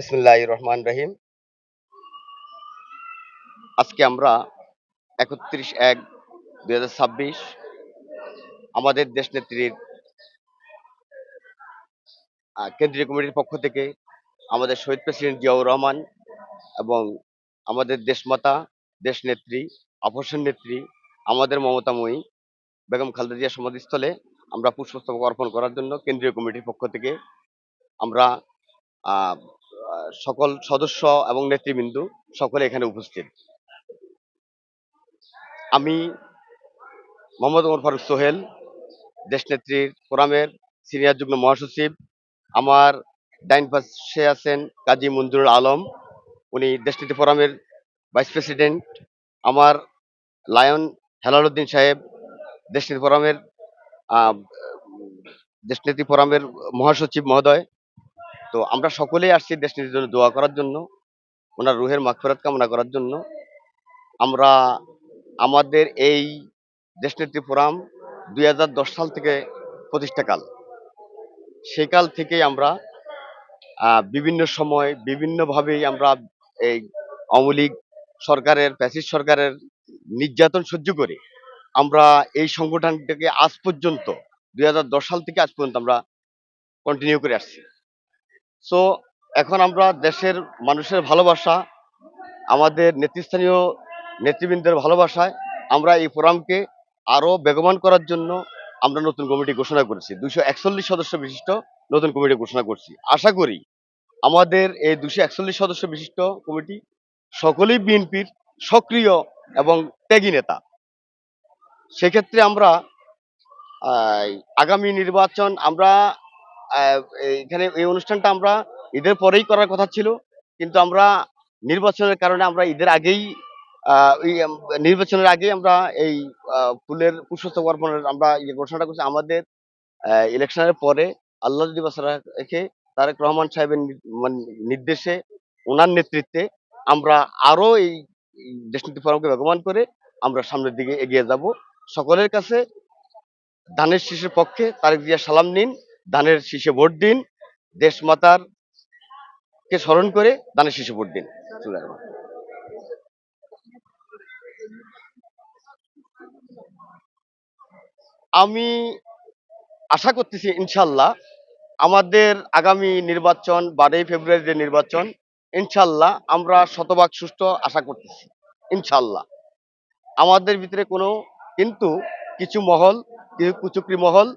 বিসমুল্লাহ রহমান রহিম। আজকে আমরা একত্রিশ এক দুই ছাব্বিশ আমাদের দেশ নেত্রীর কেন্দ্রীয় কমিটির পক্ষ থেকে আমাদের শহীদ প্রেসিডেন্ট জিয়াউর রহমান এবং আমাদের দেশমাতা, দেশ নেত্রী আপসের নেত্রী, আমাদের মমতাময়ী বেগম খালেদা জিয়া সমাধিস্থলে আমরা পুষ্পস্তবক অর্পণ করার জন্য কেন্দ্রীয় কমিটির পক্ষ থেকে আমরা সকল সদস্য এবং নেতৃবৃন্দু সকলে এখানে উপস্থিত। আমি মোহাম্মদ ওমর ফারুক সোহেল দেশনেত্রীর ফোরামের সিনিয়র যুগ্ম মহাসচিব। আমার ডাইন পাশে আছেন কাজী মঞ্জুরুল আলম উনি দেশনীতি ফোরামের ভাইস প্রেসিডেন্ট। আমার লায়ন হেলালুদ্দিন সাহেব দেশনীতি ফোরামের আহ, দেশনীতি ফোরামের মহাসচিব মহোদয়। তো আমরা সকলেই আসছি দেশনীতির জন্য দোয়া করার জন্য, ওনার রুহের মাগফিরাত কামনা করার জন্য। আমরা আমাদের এই দেশ দেশনেত্রী ফোরাম দুই হাজার দশ সাল থেকে প্রতিষ্ঠাকাল। সেই কাল থেকেই আমরা বিভিন্ন সময় বিভিন্নভাবেই আমরা এই আওয়ামী সরকারের প্যাসিস সরকারের নির্যাতন সহ্য করে। আমরা এই সংগঠনটাকে আজ পর্যন্ত, দুই হাজার দশ সাল থেকে আজ পর্যন্ত আমরা কন্টিনিউ করে আসছি। সো এখন আমরা দেশের মানুষের ভালোবাসা, আমাদের নেতৃস্থানীয় নেতৃবৃন্দের ভালোবাসায় আমরা এই ফোরামকে আরও বেগবান করার জন্য আমরা নতুন কমিটি ঘোষণা করেছি। দুশো একচল্লিশ সদস্য বিশিষ্ট নতুন কমিটি ঘোষণা করছি। আশা করি আমাদের এই দুশো একচল্লিশ সদস্য বিশিষ্ট কমিটি সকলেই বিএনপির সক্রিয় এবং ত্যাগী নেতা। সেক্ষেত্রে আমরা আগামী নির্বাচন আমরা এখানে এই অনুষ্ঠানটা আমরা ঈদের পরেই করার কথা ছিল। কিন্তু আমরা নির্বাচনের কারণে আমরা ঈদের আগেই নির্বাচনের আগেই আমরা এই ফুলের পুষ্পস্তবক অর্পণের আমরা ইয়ে ঘোষণাটা করছি। আমাদের ইলেকশনের পরে আল্লাহ রেখে, তারেক রহমান সাহেবের মানে নির্দেশে ওনার নেতৃত্বে আমরা আরও এই দেশনীতি ফোরামকে বেগবান করে আমরা সামনের দিকে এগিয়ে যাব। সকলের কাছে ধানের শীষের পক্ষে তারেক জিয়া সালাম নিন। ধানের শীষে ভোট দিন, দেশ মাতার কে স্মরণ করে ধানের শীষে ভোট দিন। আমি আশা করতেছি ইনশাল্লাহ আমাদের আগামী নির্বাচন, বারোই ফেব্রুয়ারি যে নির্বাচন, ইনশাল্লাহ আমরা শতভাগ সুস্থ আশা করতেছি, ইনশাল্লাহ আমাদের ভিতরে কোনো কিন্তু কিছু মহল, কিছু কুচুকরি মহল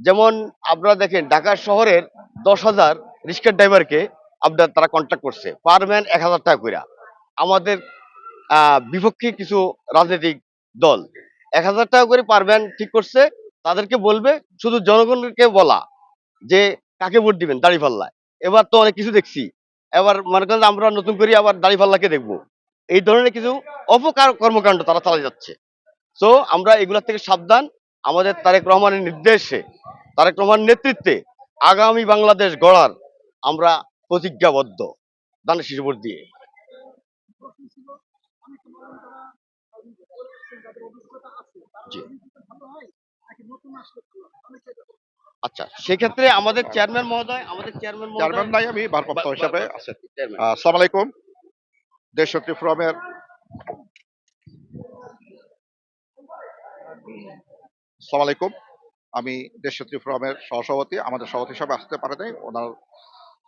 যেমন আপনারা দেখেন ঢাকা শহরের দশ হাজার রিক্সার ড্রাইভারকে আপনার তারা কন্ট্যাক্ট করছে পার ম্যান এক হাজার টাকা করে আমাদের বিপক্ষে কিছু রাজনৈতিক দল এক হাজার টাকা করে পার ম্যান ঠিক করছে, তাদেরকে বলবে, শুধু জনগণকে বলা যে কাকে ভোট দিবেন দাড়িপাল্লায়। এবার তো অনেক কিছু দেখছি, এবার মনে করেন আমরা নতুন করে আবার দাড়িপাল্লাকে দেখব। এই ধরনের কিছু অপকার কর্মকাণ্ড তারা চালিয়ে যাচ্ছে। তো আমরা এগুলা থেকে সাবধান আমাদের তারেক রহমানের নির্দেশে তারেক রহমানের নেতৃত্বে আগামী বাংলাদেশ গড়ার আমরা প্রতিজ্ঞাবদ্ধ। দানের শিশু ভোট দিয়ে। আচ্ছা সেক্ষেত্রে আমাদের চেয়ারম্যান মহোদয় আমাদের চেয়ারম্যান চেয়ারম্যান নাই আমি ভারপ্রাপ্ত হিসাবে আছেন। আসসালামু আলাইকুম দেশশক্তি ফোরামের আসসালামু আলাইকুম। আমি দেশশক্তি ফোরামের সহসভাপতি, আমাদের সভাপতি হিসাবে আসতে পারে নাই, ওনার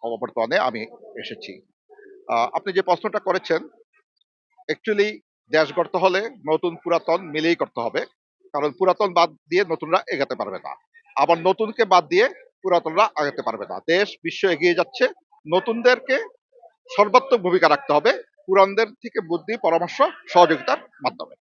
অবর্তমানে আমি এসেছি। আপনি যে প্রশ্নটা করেছেন অ্যাকচুয়ালি দেশ গড়তে হলে নতুন পুরাতন মিলেই করতে হবে, কারণ পুরাতন বাদ দিয়ে নতুনরা এগাতে পারবে না। আবার নতুনকে বাদ দিয়ে পুরাতনরা আগাতে পারবে না। দেশ, বিশ্ব এগিয়ে যাচ্ছে, নতুনদেরকে সর্বাত্মক ভূমিকা রাখতে হবে পুরানদের থেকে বুদ্ধি, পরামর্শ, সহযোগিতার মাধ্যমে।